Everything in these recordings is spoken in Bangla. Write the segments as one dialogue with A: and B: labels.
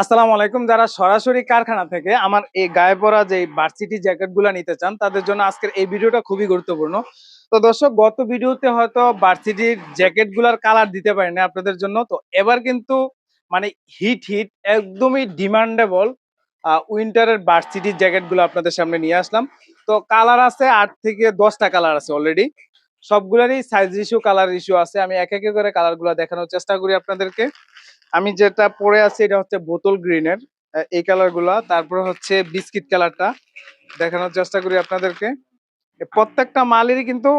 A: আসসালামু আলাইকুম। যারা সরাসরি কারখানা থেকে আমার এই গায়ে পরা যে ভার্সিটি জ্যাকেটগুলা নিতে চান, তাদের জন্য আজকের এই ভিডিওটা খুবই গুরুত্বপূর্ণ। তো দর্শক, গত ভিডিওতে হয়তো ভার্সিটির জ্যাকেটগুলার কালার দিতে পারিনি আপনাদের জন্য। তো এবার কিন্তু মানে হিট হিট একদমই ডিমান্ডেবল উইন্টারের ভার্সিটির জ্যাকেটগুলো আপনাদের সামনে নিয়ে আসলাম। তো কালার আছে আট থেকে দশটা কালার আছে অলরেডি সবগুলারই সাইজ ইস্যু কালার ইস্যু আছে। আমি এক একে করে কালারগুলা দেখানোর চেষ্টা করি আপনাদেরকে। আমি যেটা পরে আছি এটা হচ্ছে বোতল গ্রিনের এই কালারগুলা তারপর হচ্ছে বিস্কিট কালারটা। দেখানোর চেষ্টা করি আপনাদেরকে। প্রত্যেকটা মালেরই কিন্তু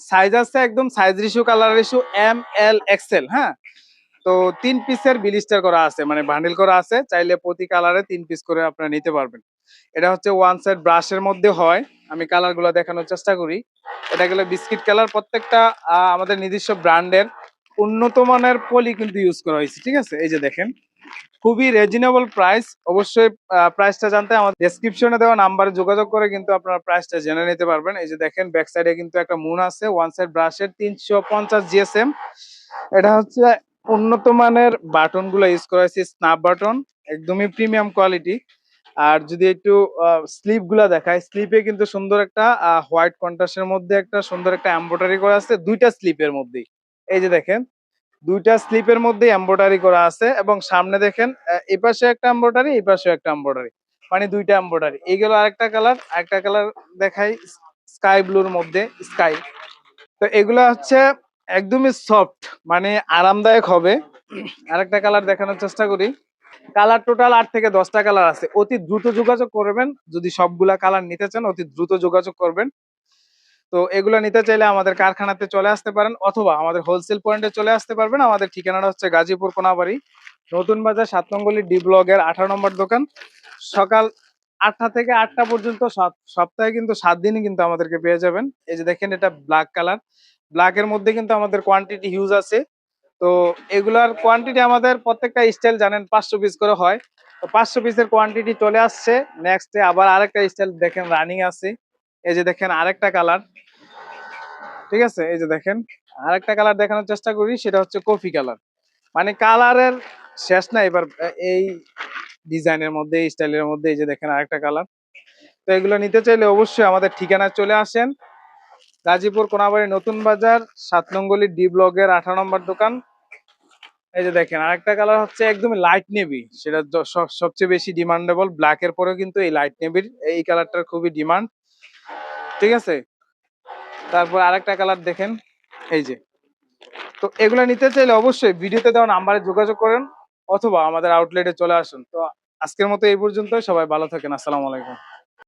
A: সাইজ আছে একদম size রিসু colour রিসু M L XL হ্যাঁ? তো তিন পিসের বিলিস্টার করা আছে মানে বান্ডিল করা আছে। চাইলে প্রতি কালারে তিন পিস করে আপনারা নিতে পারবেন। এটা হচ্ছে ওয়ান সাইড ব্রাশের মধ্যে হয়। আমি কালারগুলো দেখানোর চেষ্টা করি। এটা গেলে বিস্কিট কালার প্রত্যেকটা আমাদের নিজস্ব ব্র্যান্ডের উন্নত মানের পলি কিন্তু ইউজ করা হয়েছে, ঠিক আছে? এই যে দেখেন, খুবই রিজনেবল প্রাইস অবশ্যই প্রাইসটা জানতে আমাদের ডেসক্রিপশনে দেওয়া নাম্বারে যোগাযোগ করে কিন্তু আপনারা প্রাইসটা জেনে নিতে পারবেন। এই যে দেখেন ব্যাক সাইডে কিন্তু একটা মুন আছে ওয়ান সাইড ব্রাশের তিনশো পঞ্চাশ জিএসএম এটা হচ্ছে উন্নত মানের বাটনগুলো ইউজ করা হয়েছে স্ন্যাপ বাটন, একদমই প্রিমিয়াম কোয়ালিটি আর যদি একটু স্লিপগুলা দেখায় স্লিপে কিন্তু সুন্দর একটা হোয়াইট কন্ট্রাস্টের মধ্যে একটা সুন্দর একটা এম্ব্রয়ডারি করা আছে, দুইটা স্লিপের মধ্যেই। এই যে দেখেন, দুইটা স্লিপের মধ্যে এমব্রয়ডারি করা আছে এবং সামনে দেখেন এই পাশে একটা এমব্রয়ডারি এই পাশে একটা এমব্রয়ডারি মানে দুইটা এমব্রয়ডারি এইগুলো আরেকটা কালার আরেকটা কালার দেখাই স্কাই ব্লুর মধ্যে স্কাই তো এগুলা হচ্ছে একদমই সফট মানে আরামদায়ক হবে। আরেকটা কালার দেখানোর চেষ্টা করি। কালার টোটাল আট থেকে দশটা কালার আছে। অতি দ্রুত যোগাযোগ করবেন। যদি সবগুলা কালার নিতে চান, অতি দ্রুত যোগাযোগ করবেন। তো এগুলো নিতে চাইলে আমাদের কারখানাতে চলে আসতে পারেন অথবা আমাদের হোলসেল পয়েন্টে চলে আসতে পারবেন। আমাদের ঠিকানাটা হচ্ছে গাজীপুর কোনাবাড়ি। নতুন বাজার সাত নম্বরলি ডি ব্লগের আঠারো নম্বর দোকান। সকাল আটটা থেকে আটটা পর্যন্ত সপ- সপ্তাহে কিন্তু সাত দিনই কিন্তু আমাদেরকে পেয়ে যাবেন। এই যে দেখেন এটা ব্ল্যাক কালার ব্ল্যাক এর মধ্যে কিন্তু আমাদের কোয়ান্টিটি হিউজ আছে। তো এগুলার কোয়ান্টিটি আমাদের প্রত্যেকটা স্টাইল জানেন, পাঁচশো পিস করে হয়। তো পাঁচশো পিসের কোয়ান্টিটি চলে আসছে। নেক্সট আবার আরেকটা স্টাইল দেখেন রানিং আছে। এই যে দেখেন আরেকটা কালার। ঠিক আছে? এই যে দেখেন, আরেকটা কালার দেখানোর চেষ্টা করি, সেটা হচ্ছে কফি কালার। মানে কালারের শেষ না, এবার এই ডিজাইনের মধ্যে, এই স্টাইলের মধ্যে, এই যে দেখেন আরেকটা কালার। তো এগুলো নিতে চাইলে অবশ্যই আমাদের ঠিকানায় চলে আসেন। গাজীপুর কোনাবাড়ি নতুন বাজার, সাত নঙ্গলি ডি ব্লগের আঠারো নম্বর দোকান। এই যে দেখেন, আরেকটা কালার হচ্ছে একদম লাইট নেভি সেটা সব- সবচেয়ে বেশি ডিমান্ডেবল ব্ল্যাক এর পরেও কিন্তু এই লাইট নেভির এই কালারটার খুবই ডিমান্ড ঠিক আছে? তারপর আরেকটা কালার দেখেন, এই যে। তো এগুলো নিতে চাইলে অবশ্যই ভিডিওতে দেওয়া নাম্বারে যোগাযোগ করেন অথবা আমাদের আউটলেটে চলে আসুন। তো আজকের মতো এই পর্যন্ত সবাই ভালো থাকেন, আসসালামু আলাইকুম।